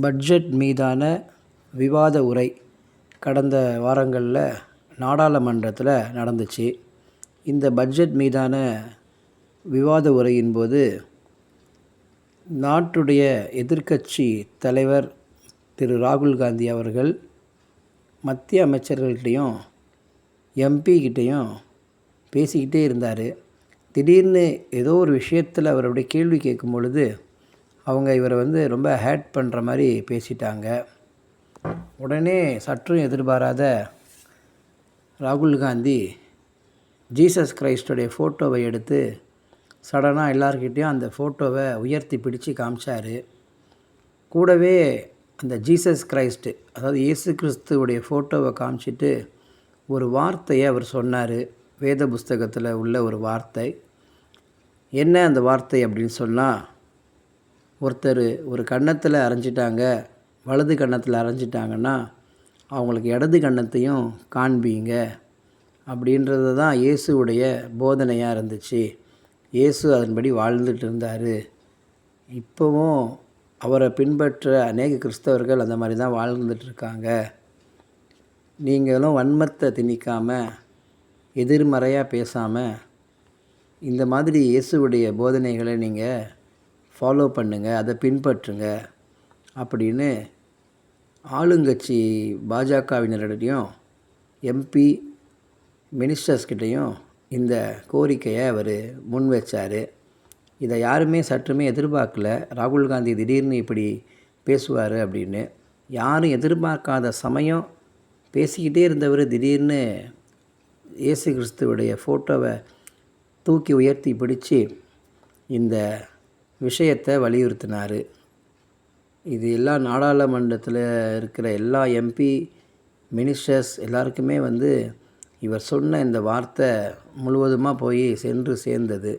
Budget மீதான விவாத உரை கடந்த வாரங்களில் நாடாளுமன்றத்தில் நடந்துச்சு. இந்த பட்ஜெட் மீதான விவாத உரையின் போது நாட்டுடைய எதிர்க்கட்சி தலைவர் திரு ராகுல் காந்தி அவர்கள் மத்திய அமைச்சர்கள்கிட்டையும் எம்பிக்கிட்டேயும் பேசிக்கிட்டே இருந்தார். திடீர்னு ஏதோ ஒரு விஷயத்தில் அவர் கேள்வி கேட்கும் பொழுது அவங்க இவரை வந்து ரொம்ப ஹேட் பண்ணுற மாதிரி பேசிட்டாங்க. உடனே சற்றும் எதிர்பாராத ராகுல் காந்தி ஜீசஸ் கிரைஸ்டுடைய ஃபோட்டோவை எடுத்து சடனாக எல்லார்கிட்டேயும் அந்த ஃபோட்டோவை உயர்த்தி பிடிச்சு காமிச்சார். கூடவே அந்த ஜீசஸ் கிரைஸ்ட்டு அதாவது இயேசு கிறிஸ்துவோடைய ஃபோட்டோவை காமிச்சிட்டு ஒரு வார்த்தையை அவர் சொன்னார். வேத புஸ்தகத்தில் உள்ள ஒரு வார்த்தை. என்ன அந்த வார்த்தை அப்படின்னு சொன்னால் ஒருத்தர் ஒரு கன்னத்தில் அரைஞ்சிட்டாங்க வலது கன்னத்தில் அரைஞ்சிட்டாங்கன்னா அவங்களுக்கு இடது கன்னத்தையும் காண்பீங்க. அப்படின்றது தான் இயேசுவுடைய போதனையாக இருந்துச்சு. இயேசு அதன்படி வாழ்ந்துட்டு இருந்தார். இப்போவும் அவரை பின்பற்ற அநேக கிறிஸ்தவர்கள் அந்த மாதிரி தான் வாழ்ந்துட்டுருக்காங்க நீங்களும் வன்மத்தை திணிக்காமல் எதிர்மறையாக பேசாமல் இந்த மாதிரி இயேசுவுடைய போதனைகளை நீங்கள் ஃபாலோ பண்ணுங்கள் அதை பின்பற்றுங்க அப்படின்னு ஆளுங்கட்சி பாஜகவினரிடையும் எம்பி மினிஸ்டர்ஸ்கிட்டையும் இந்த கோரிக்கையை அவர் முன் வச்சார். இதை யாருமே சற்றுமே எதிர்பார்க்கல. ராகுல் காந்தி திடீர்னு இப்படி பேசுவார் அப்படின்னு. யாரும் எதிர்பார்க்காத சமயம் பேசிக்கிட்டே இருந்தவர் திடீர்னு இயேசு கிறிஸ்துவுடைய ஃபோட்டோவை தூக்கி உயர்த்தி பிடிச்சி இந்த விஷயத்தை வலியுறுத்தினார். இது எல்லா நாடாளுமன்றத்தில் இருக்கிற எல்லா எம்பி மினிஸ்டர்ஸ் எல்லாருக்குமே வந்து இவர் சொன்ன இந்த வார்த்தை முழுவதுமாக போய் சென்று சேர்ந்தது.